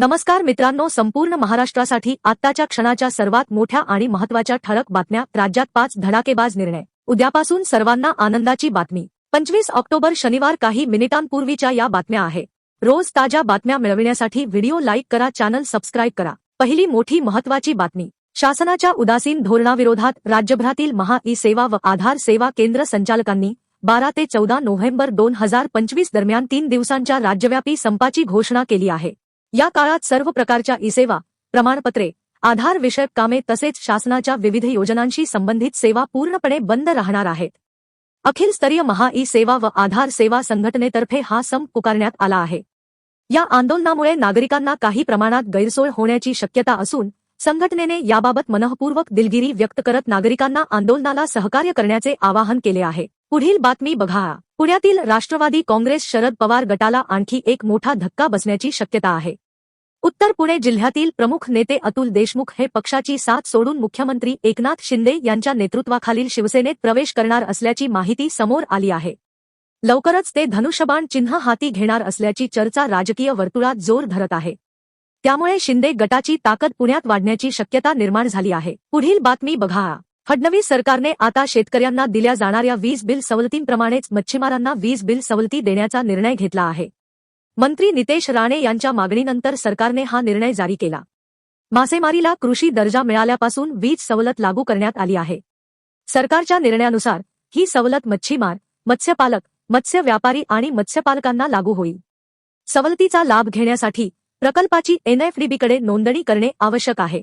नमस्कार मित्रांनो संपूर्ण महाराष्ट्रासाठी आत्ताच्या क्षणाच्या सर्वात मोठ्या आणि महत्त्वाच्या ठळक बातम्या राज्यात पाच धडाकेबाज निर्णय. उद्यापासून सर्वांना आनंदाची बातमी. पंचवीस ऑक्टोबर शनिवार काही मिनिटांपूर्वीच्या या बातम्या आहे. रोज ताज्या बातम्या मिळविण्यासाठी व्हिडिओ लाईक करा चॅनल सबस्क्राईब करा. पहिली मोठी महत्त्वाची बातमी. शासनाच्या उदासीन धोरणाविरोधात राज्यभरातील महा ई सेवा व आधार सेवा केंद्र संचालकांनी बारा ते चौदा नोव्हेंबर दोन हजार पंचवीस दरम्यान तीन दिवसांच्या राज्यव्यापी संपाची घोषणा केली आहे. या काळात सर्व प्रकारच्या ई सेवा प्रमाणपत्रे आधार विषयक कामे तसेच शासनाच्या विविध योजनांशी संबंधित सेवा पूर्णपणे बंद राहणार आहेत. अखिल स्तरीय महा ई सेवा व आधार सेवा संघटनेतर्फे हा संप पुकारण्यात आला आहे. या आंदोलनामुळे नागरिकांना काही प्रमाणात गैरसोय होण्याची शक्यता असून संघटनेने याबाबत मनःपूर्वक दिलगिरी व्यक्त करत नागरिकांना आंदोलनाला सहकार्य करण्याचे आवाहन केले आहे. पुढील बातमी बघा. पुण्यातील राष्ट्रवादी काँग्रेस शरद पवार गटाला आणखी एक मोठा धक्का बसण्याची शक्यता आहे. उत्तर पुणे जिल्ह्यातील प्रमुख नेते अतुल देशमुख हे पक्षाची साथ सोडून मुख्यमंत्री एकनाथ शिंदे यांच्या नेतृत्वाखालील शिवसेनेत प्रवेश करणार असल्याची माहिती समोर आली आहे. लवकरच ते धनुष्यबाण चिन्ह हाती घेणार असल्याची चर्चा राजकीय वर्तुळात जोर धरत आहे. त्यामुळे शिंदे गटाची ताकद पुण्यात वाढण्याची शक्यता निर्माण झाली आहे. पुढील बातमी बघा. फडणवीस सरकारने आता शेतकऱ्यांना दिल्या जाणाऱ्या वीज बिल सवलतींप्रमाणेच मच्छीमारांना वीज बिल सवलती देण्याचा निर्णय घेतला आहे. मंत्री नितेश राणे यांच्या मागणीनंतर सरकारने हा निर्णय जारी केला. मासेमारीला कृषी दर्जा मिळाल्यापासून वीज सवलत लागू करण्यात आली आहे. सरकारच्या निर्णयानुसार ही सवलत मच्छीमार मत्स्यपालक मत्स्य व्यापारी आणि मत्स्यपालकांना लागू होईल. सवलतीचा लाभ घेण्यासाठी प्रकल्पाची एनएफडीबीकडे नोंदणी करणे आवश्यक आहे.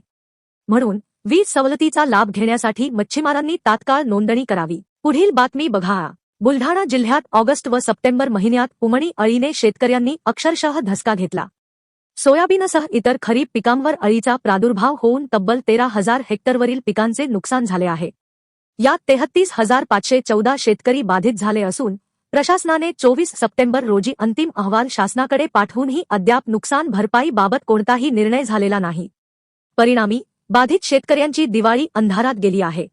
म्हणून वीज सवलतीचा लाभ घेण्यासाठी मच्छीमारांनी तात्काळ नोंदणी करावी. पुढील बातमी बघा. बुलढाणा जिल्ह्यात ऑगस्ट व सप्टेंबर महिन्यात उमणी अळीने शेतकऱ्यांनी अक्षरशः धसका घेतला. सोयाबीनसह इतर खरीप पिकांवर अळीचा प्रादुर्भाव होऊन तब्बल तेरा हजार हेक्टरवरील पिकांचे नुकसान झाले आहे. यात तेहत्तीस हजार पाचशे चौदा शेतकरी बाधित झाले असून प्रशासनाने चोवीस सप्टेंबर रोजी अंतिम अहवाल शासनाकडे पाठवूनही अद्याप नुकसान भरपाईबाबत कोणताही निर्णय झालेला नाही. परिणामी बाधित शेतकऱ्यांची दिवाळी अंधारात गेली आहे.